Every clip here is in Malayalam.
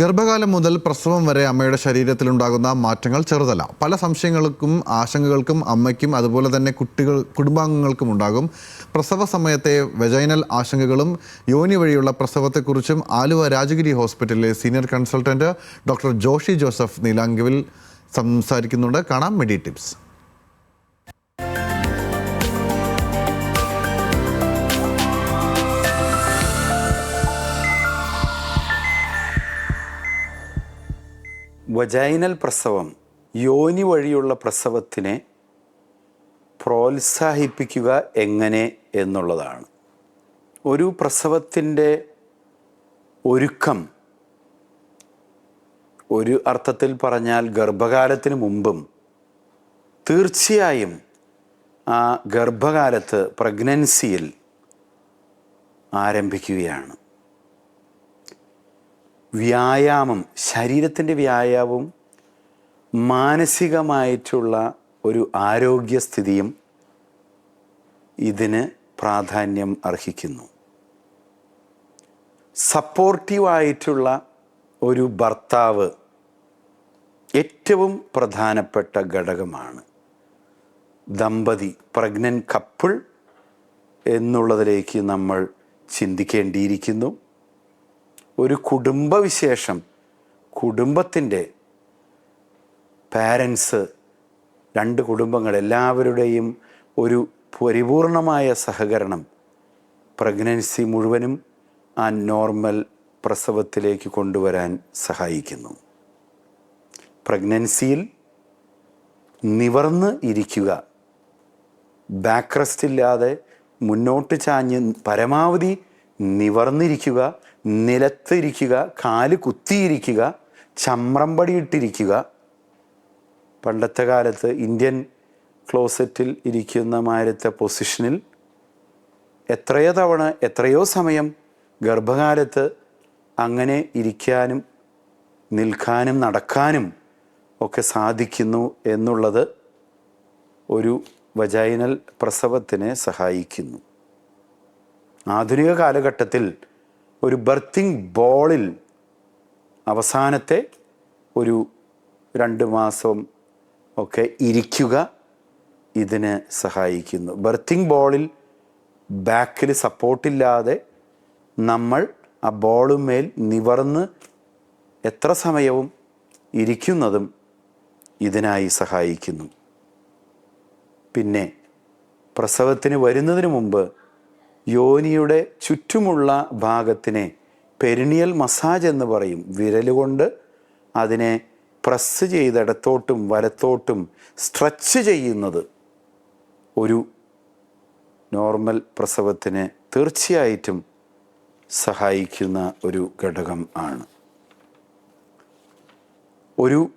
ഗർഭകാലം മുതൽ പ്രസവം വരെ അമ്മയുടെ ശരീരത്തിലുണ്ടാകുന്ന മാറ്റങ്ങൾ ചെറുതല്ല. പല സംശയങ്ങൾക്കും ആശങ്കകൾക്കും അമ്മയ്ക്കും അതുപോലെ തന്നെ കുട്ടികൾ കുടുംബാംഗങ്ങൾക്കും ഉണ്ടാകും. പ്രസവ സമയത്തെ വെജൈനൽ ആശങ്കകളും യോനി വഴിയുള്ള പ്രസവത്തെക്കുറിച്ചും ആലുവ രാജഗിരി ഹോസ്പിറ്റലിലെ senior consultant doctor Joshy Joseph Neelankavil സംസാരിക്കുന്നുണ്ട്. കാണാം മെഡി ടിപ്സ്. വജൈനൽ പ്രസവം യോനി വഴിയുള്ള പ്രസവത്തിനെ പ്രോത്സാഹിപ്പിക്കുക എങ്ങനെ എന്നുള്ളതാണ്. ഒരു പ്രസവത്തിന്റെ ഒരുക്കം ഒരു അർത്ഥത്തിൽ പറഞ്ഞാൽ ഗർഭകാലത്തിന് മുമ്പും തീർച്ചയായും ആ ഗർഭകാലത്ത് പ്രഗ്നൻസിയിൽ ആരംഭിക്കുകയാണ്. വ്യായാമം ശരീരത്തിന്റെ വ്യായാമവും മാനസികമായിട്ടുള്ള ഒരു ആരോഗ്യസ്ഥിതിയും ഇതിന് പ്രാധാന്യം അർഹിക്കുന്നു. സപ്പോർട്ടീവായിട്ടുള്ള ഒരു ഭർത്താവ് ഏറ്റവും പ്രധാനപ്പെട്ട ഘടകമാണ്. ദമ്പതി പ്രഗ്നന്റ് കപ്പിൾ എന്നുള്ളതിലേക്ക് നമ്മൾ ചിന്തിക്കേണ്ടിയിരിക്കുന്നു. ഒരു കുടുംബവിശേഷം കുടുംബത്തിന്റെ പാരൻസ് രണ്ട് കുടുംബങ്ങൾ എല്ലാവരുടെയും ഒരു പരിപൂർണമായ സഹകരണം പ്രഗ്നൻസി മുഴുവനും ആ നോർമൽ പ്രസവത്തിലേക്ക് കൊണ്ടുവരാൻ സഹായിക്കുന്നു. പ്രഗ്നൻസിയിൽ നിവർന്ന് ഇരിക്കുക ബാക്ക് റെസ്റ്റ് ഇല്ലാതെ മുന്നോട്ട് ചാഞ്ഞ് പരമാവധി നിവർന്നിരിക്കുക നിലത്തിരിക്കുക കാൽ കുത്തിയിരിക്കുക ചമ്രം പടിയിട്ടിരിക്കുക. പണ്ടത്തെ കാലത്ത് ഇന്ത്യൻ ക്ലോസറ്റിൽ ഇരിക്കുന്ന മാരത്തെ പൊസിഷനിൽ എത്രയോ തവണ എത്രയോ സമയം ഗർഭകാലത്ത് അങ്ങനെ ഇരിക്കാനും നിൽക്കാനും നടക്കാനും ഒക്കെ സാധിക്കുന്നു എന്നുള്ളത് ഒരു വജൈനൽ പ്രസവത്തിനെ സഹായിക്കുന്നു. ആധുനിക കാലഘട്ടത്തിൽ ഒരു ബർത്തിങ് ബോളിൽ അവസാനത്തെ ഒരു രണ്ട് മാസം ഒക്കെ ഇരിക്കുക ഇതിന് സഹായിക്കുന്നു. ബർത്തിങ് ബോളിൽ ബാക്കിൽ സപ്പോർട്ടില്ലാതെ നമ്മൾ ആ ബോളുമേൽ നിവർന്ന് എത്ര സമയവും ഇരിക്കുന്നതും ഇതിനായി സഹായിക്കുന്നു. പിന്നെ പ്രസവത്തിന് വരുന്നതിന് മുമ്പ് യോനിയുടെ ചുറ്റുമുള്ള ഭാഗത്തിനെ പെരിണിയൽ മസാജ് എന്ന് പറയും. വിരലുകൊണ്ട് അതിനെ പ്രസ് ചെയ്ത് ഇടത്തോട്ടും വലത്തോട്ടും സ്ട്രെച്ച് ചെയ്യുന്നത് ഒരു നോർമൽ പ്രസവത്തിന് തീർച്ചയായിട്ടും സഹായിക്കുന്ന ഒരു ഘടകം ആണ്. ഒരു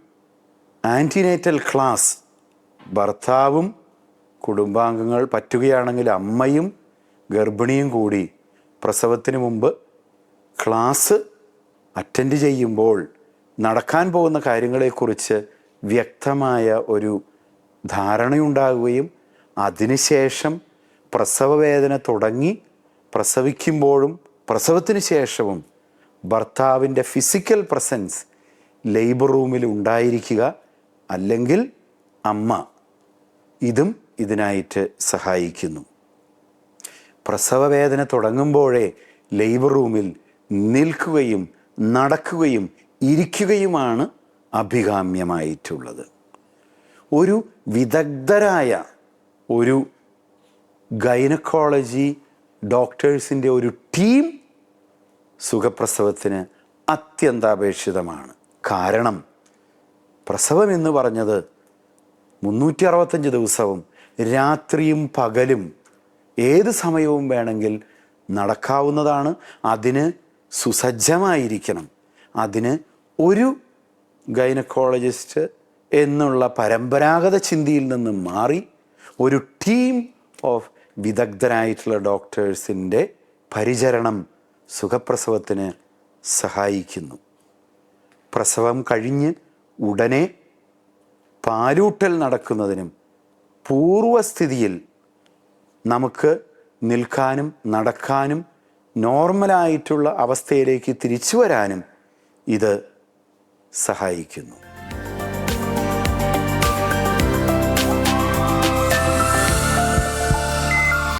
ആന്റിനേറ്റൽ ക്ലാസ് ഭർത്താവും കുടുംബാംഗങ്ങൾ പറ്റുകയാണെങ്കിൽ അമ്മയും ഗർഭിണിയും കൂടി പ്രസവത്തിന് മുമ്പ് ക്ലാസ് അറ്റൻഡ് ചെയ്യുമ്പോൾ നടക്കാൻ പോകുന്ന കാര്യങ്ങളെക്കുറിച്ച് വ്യക്തമായ ഒരു ധാരണയുണ്ടാകുകയും അതിനുശേഷം പ്രസവവേദന തുടങ്ങി പ്രസവിക്കുമ്പോഴും പ്രസവത്തിന് ശേഷവും ഭർത്താവിന്റെ ഫിസിക്കൽ പ്രസൻസ് ലേബർ റൂമിൽ ഉണ്ടായിരിക്കുക അല്ലെങ്കിൽ അമ്മ ഇതും ഇതിനായിട്ട് സഹായിക്കുന്നു. പ്രസവവേദന തുടങ്ങുമ്പോഴേ ലേബർ റൂമിൽ നിൽക്കുകയും നടക്കുകയും ഇരിക്കുകയുമാണ് അഭികാമ്യമായിട്ടുള്ളത്. ഒരു വിദഗ്ധരായ ഒരു ഗൈനക്കോളജി ഡോക്ടേഴ്സിന്റെ ഒരു ടീം സുഖപ്രസവത്തിന് അത്യന്താപേക്ഷിതമാണ്. കാരണം പ്രസവം എന്ന് പറഞ്ഞത് മുന്നൂറ്റി അറുപത്തഞ്ച് ദിവസവും രാത്രിയും പകലും ഏത് സമയവും വേണമെങ്കിൽ നടക്കാവുന്നതാണ്. അതിന് സുസജ്ജമായിരിക്കണം. അതിന് ഒരു ഗൈനക്കോളജിസ്റ്റ് എന്നുള്ള പരമ്പരാഗത ചിന്തയിൽ നിന്ന് മാറി ഒരു ടീം ഓഫ് വിദഗ്ധരായിട്ടുള്ള ഡോക്ടേഴ്സിന്റെ പരിചരണം സുഖപ്രസവത്തിന് സഹായിക്കുന്നു. പ്രസവം കഴിഞ്ഞ് ഉടനെ പാലൂട്ടൽ നടക്കുന്നതിനും പൂർവസ്ഥിതിയിൽ നമുക്ക് നിൽക്കാനും നടക്കാനും നോർമലായിട്ടുള്ള അവസ്ഥയിലേക്ക് തിരിച്ചു വരാനും ഇത് സഹായിക്കുന്നു.